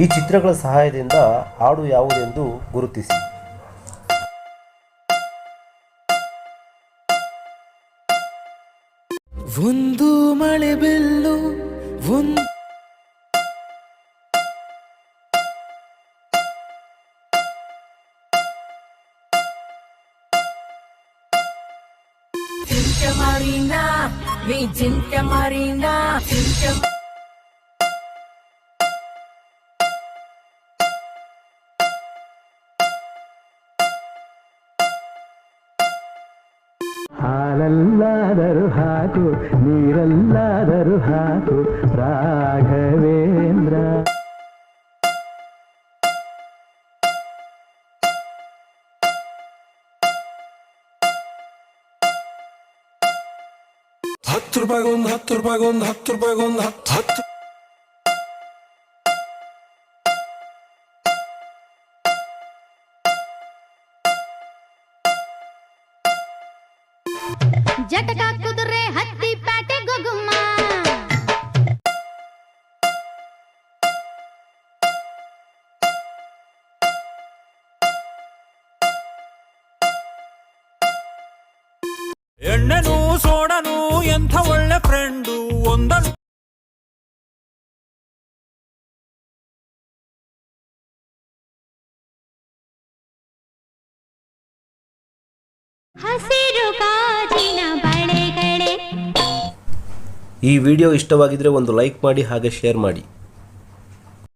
ಈ ಚಿತ್ರಗಳ ಸಹಾಯದಿಂದ ಹಾಡು ಯಾವುದೆಂದು ಗುರುತಿಸಿ. ಒಂದು ಮಳೆ ಬೆಲ್ಲು ಒಂದು ಚಿಂತೆ Marina, ನೀ ಚಿಂತೆ Cinca ಹಾಲಲ್ಲಾದರೂ ಹಾಕು ನೀರಲ್ಲಾದರೂ ಹಾಕು ರಾಘವೇಂದ್ರ. ಹತ್ತು ರೂಪಾಯಿಗೊಂದು ಹತ್ತು ರೂಪಾಯಿಗೊಂದು ಹತ್ತು ರೂಪಾಯಿಗೊಂದು ಹತ್ತು ಹತ್ತು ಜಟಕ ಕುದುರೆ ಹತ್ತಿ ಪ್ಯಾಟೆ ಗೊಗುಮ್ಮ. ಎಣ್ಣೆನು ಸೋಡನು ಎಂಥ ಒಳ್ಳೆ ಫ್ರೆಂಡು ಒಂದನು ಹಸಿರು ಕಾಜಿನ ಈ ವಿಡಿಯೋ ಇಷ್ಟವಾಗಿದ್ದರೆ ಒಂದು ಲೈಕ್ ಮಾಡಿ ಹಾಗೆ ಶೇರ್ ಮಾಡಿ.